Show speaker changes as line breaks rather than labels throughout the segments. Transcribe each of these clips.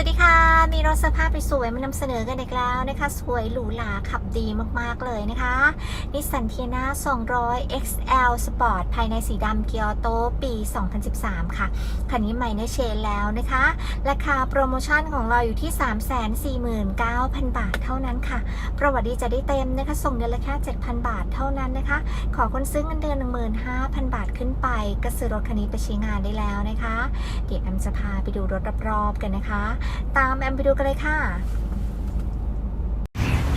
วัสดีค่ะ มีรถสภาพไปสวยมานำเสนอกันอีกแล้วนะคะ สวยหรูหราขับดีมากๆเลยนะคะนิสสันเทียนา200 XL Sport ภายในสีดำเกียร์โตปี 2013 ค่ะ คันนี้ใหม่ในเชนแล้วนะคะ ราคาโปรโมชั่นของเราอยู่ที่ 349,000 บาทเท่านั้นค่ะ ประวัติดีจะได้เต็มนะคะ ส่งเดือนละแค่ 7,000 บาทเท่านั้นนะคะ ขอคนซื้อเงินเดือน 15,000 บาทขึ้นไป ก็ซื้อรถคันนี้ไปใช้งานได้แล้วนะคะ เดี๋ยวแอมจะพาไปดูรถรอบๆกันนะคะ ตามแอมไปดูกันเลยค่ะ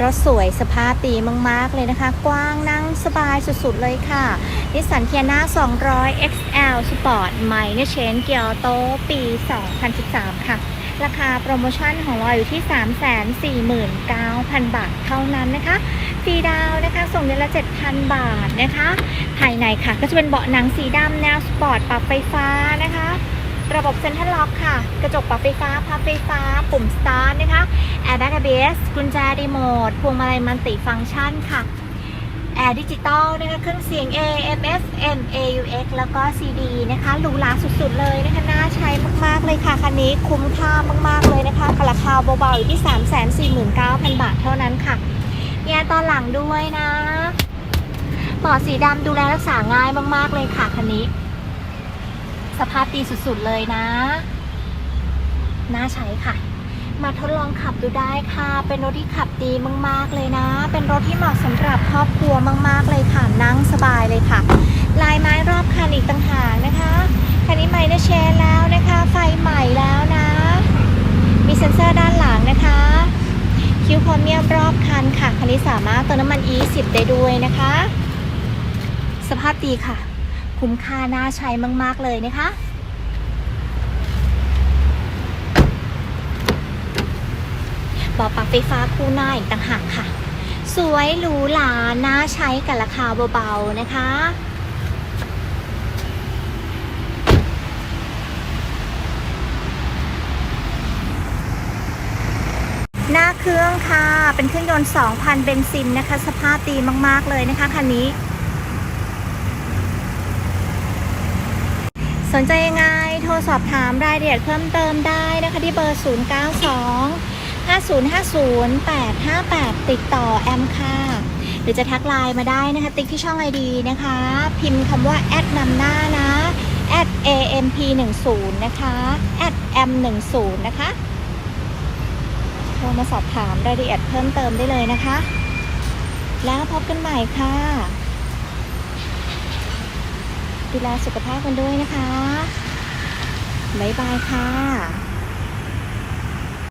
รถสวยสภาพดีมาก ๆ เลยนะคะ กว้างนั่งสบายสุด ๆ เลยค่ะ นิสสันเทียนา200 XL Sport ใหม่เนเชนเกียวโตปี 2013 ค่ะ ราคาโปรโมชั่นของเราอยู่ที่ 349,000 บาทเท่านั้นนะคะฟรีดาวน์นะคะ ส่งเดือนละ 7,000 บาทนะคะ ภายในค่ะ ก็จะเป็นเบาะหนังสีดำแนวสปอร์ตปรับไฟฟ้านะคะ ระบบเซ็นทรัลล็อกค่ะ กระจกปรับไฟฟ้าพับไฟฟ้า ปุ่มสตาร์ทนะคะแอร์แบ็กเบสกุญแจรีโมทพวงมาลัยมัลติฟังก์ชันค่ะแอร์ดิจิตอลนะคะเครื่องเสียง AM FM AUX แล้วก็ CD นะคะหรูหราสุดๆเลยนะคะน่าใช้มากๆเลยค่ะคันนี้คุ้มค่ามากๆเลยนะคะราคาเบาๆอยู่ที่ 349,000 บาทเท่านั้นค่ะแยตอนหลังด้วยนะเบาสีดำดูแลรักษาง่ายมากๆเลยค่ะคันนี้ สภาพดีสุดๆเลยนะ น่าใช้ค่ะ มาทดลองขับดูได้ค่ะ เป็นรถที่ขับดีมากๆเลยนะ เป็นรถที่เหมาะสำหรับครอบครัวมากๆเลยค่ะ นั่งสบายเลยค่ะ ลายไม้รอบคันอีกต่างหากนะคะคันนี้ใหม่นะเชนแล้วนะคะ ไฟใหม่แล้วนะ มีเซ็นเซอร์ด้านหลังนะคะ คิวโครเมียมรอบคันค่ะ คันนี้สามารถเติมน้ำมัน E10 ได้ด้วยนะคะ สภาพดีค่ะ คุ้มค่าน่าใช้มาก ๆ เลยนะคะเบาะปรับไฟฟ้าคู่หน้าอีกต่างหากค่ะ สวยหรูหราน่าใช้กับราคาเบา ๆ นะคะหน้าเครื่องค่ะ เป็นเครื่องยนต์ 2,000 เบนซินนะคะ สภาพดีมาก ๆ เลยนะคะ คันนี้ สนใจยังไง โทรสอบถามรายละเอียดเพิ่มเติมได้นะคะที่เบอร์ 092 5050 858 ติดต่อแอมค่ะ หรือจะทักไลน์มาได้นะคะ ติ๊กที่ช่อง ID นะคะ พิมพ์คำว่าแอดนำหน้านะแอด amp10 นะคะแอด m10 นะคะโทรมาสอบถามรายละเอียดเพิ่มเติมได้เลยนะคะ แล้วพบกันใหม่ค่ะ ดูแลสุขภาพกันด้วยนะคะ บ๊ายบายค่ะ